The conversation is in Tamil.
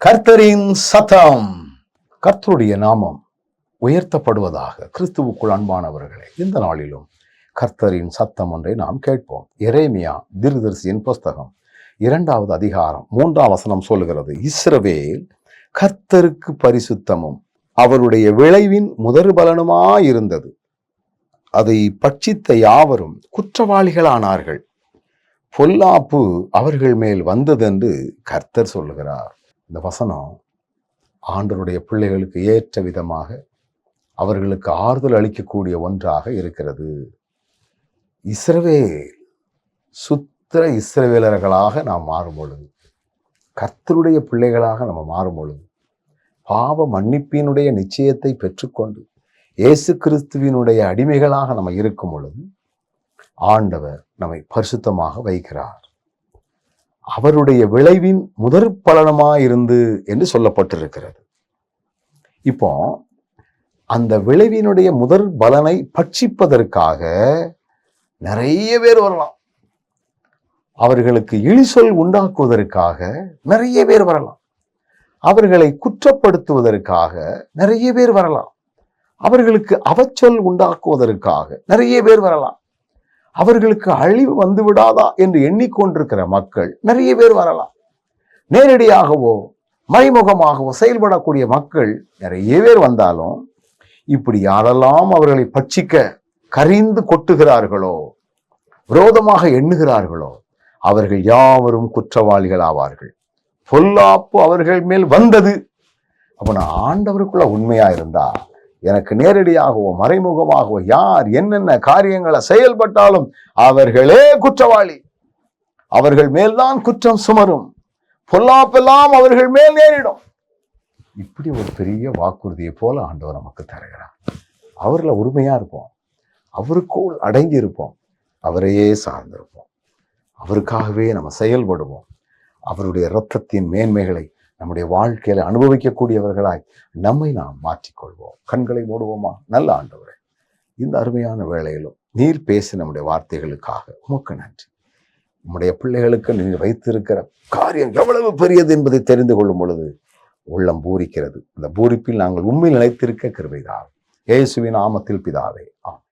கர்த்தரின் சத்தம் கர்த்தருடைய நாமம் உயர்த்தப்படுவதாக கிறிஸ்துவுக்குள் அன்பானவர்களே இந்த நாளிலும் கர்த்தரின் சத்தம் ஒன்றை நாம் கேட்போம். எரேமியா திருதர்சியின் புஸ்தகம் இரண்டாவது அதிகாரம் மூன்றாம் வசனம் சொல்லுகிறது இஸ்ரவேல் கர்த்தருக்கு பரிசுத்தமும் அவருடைய விளைவின் முதற் பலனுமாயிருந்தது அதை பட்சித்த யாவரும் குற்றவாளிகளானார்கள். பொல்லாப்பு அவர்கள் மேல் வந்ததென்று கர்த்தர் சொல்லுகிறார். இந்த வசனம் ஆண்டருடைய பிள்ளைகளுக்கு ஏற்ற விதமாக அவர்களுக்கு ஆறுதல் அளிக்கக்கூடிய ஒன்றாக இருக்கிறது. இஸ்ரவேல் சுத்திர இஸ்ரவேலர்களாக நாம் மாறும் பொழுது கர்த்தருடைய பிள்ளைகளாக நம்ம மாறும் பொழுது பாவ மன்னிப்பினுடைய நிச்சயத்தை பெற்றுக்கொண்டு இயேசு கிறிஸ்துவினுடைய அடிமைகளாக நம்ம இருக்கும் பொழுது ஆண்டவர் நம்மை பரிசுத்தமாக வைக்கிறார். அவருடைய விளைவின் முதற் பலனமாயிருந்து என்று சொல்லப்பட்டிருக்கிறது. இப்போ அந்த விளைவினுடைய முதற் பலனை பட்சிப்பதற்காக நிறைய பேர் வரலாம். அவர்களுக்கு இழிசொல் உண்டாக்குவதற்காக நிறைய பேர் வரலாம். அவர்களை குற்றப்படுத்துவதற்காக நிறைய பேர் வரலாம். அவர்களுக்கு அவச்சொல் உண்டாக்குவதற்காக நிறைய பேர் வரலாம். அவர்களுக்கு அழிவு வந்து விடாதா என்று எண்ணிக்கொண்டிருக்கிற மக்கள் நிறைய பேர் வரலாம். நேரடியாகவோ மறைமுகமாகவோ செயல்படக்கூடிய மக்கள் நிறைய பேர் வந்தாலும் இப்படி யாரெல்லாம் அவர்களை பட்சிக்க கரிந்து கொட்டுகிறார்களோ விரோதமாக எண்ணுகிறார்களோ அவர்கள் யாவரும் குற்றவாளிகள் ஆவார்கள். பொல்லாப்பு அவர்கள் மேல் வந்தது. அப்போ நான் ஆண்டவருக்குள்ள உண்மையா இருந்தா எனக்கு நேரடியாகவோ மறைமுகமாகவோ யார் என்னென்ன காரியங்களை செயல்பட்டாலும் அவர்களே குற்றவாளி. அவர்கள் மேல்தான் குற்றம் சுமரும். பொல்லாப்பெல்லாம் அவர்கள் மேல் நேரிடும். இப்படி ஒரு பெரிய வாக்குறுதியை போல ஆண்டவர் நமக்கு தருகிறார். அவரில் உரிமையா இருப்போம். அவருக்குள் அடங்கி இருப்போம். அவரையே சார்ந்திருப்போம். அவருக்காகவே நம்ம செயல்படுவோம். அவருடைய இரத்தத்தின் மேன்மைகளை நம்முடைய வாழ்க்கையில அனுபவிக்கக்கூடியவர்களாய் நம்மை நாம் மாற்றிக்கொள்வோம். கண்களை மூடுவோமா? நல்ல ஆண்டவரே இந்த அருமையான வேளையிலும் நீர் பேசி நம்முடைய வார்த்தைகளுக்காக உமக்கு நன்றி. நம்முடைய பிள்ளைகளுக்கு நீர் வைத்திருக்கிற காரியம் எவ்வளவு பெரியது என்பதை தெரிந்து கொள்ளும் பொழுது உள்ளம் பூரிக்கிறது. அந்த பூரிப்பில் நாங்கள் உண்மையில் நிலைத்திருக்க கிருபைதான் இயேசுவின் ஆமத்தில் பிதாவே ஆம்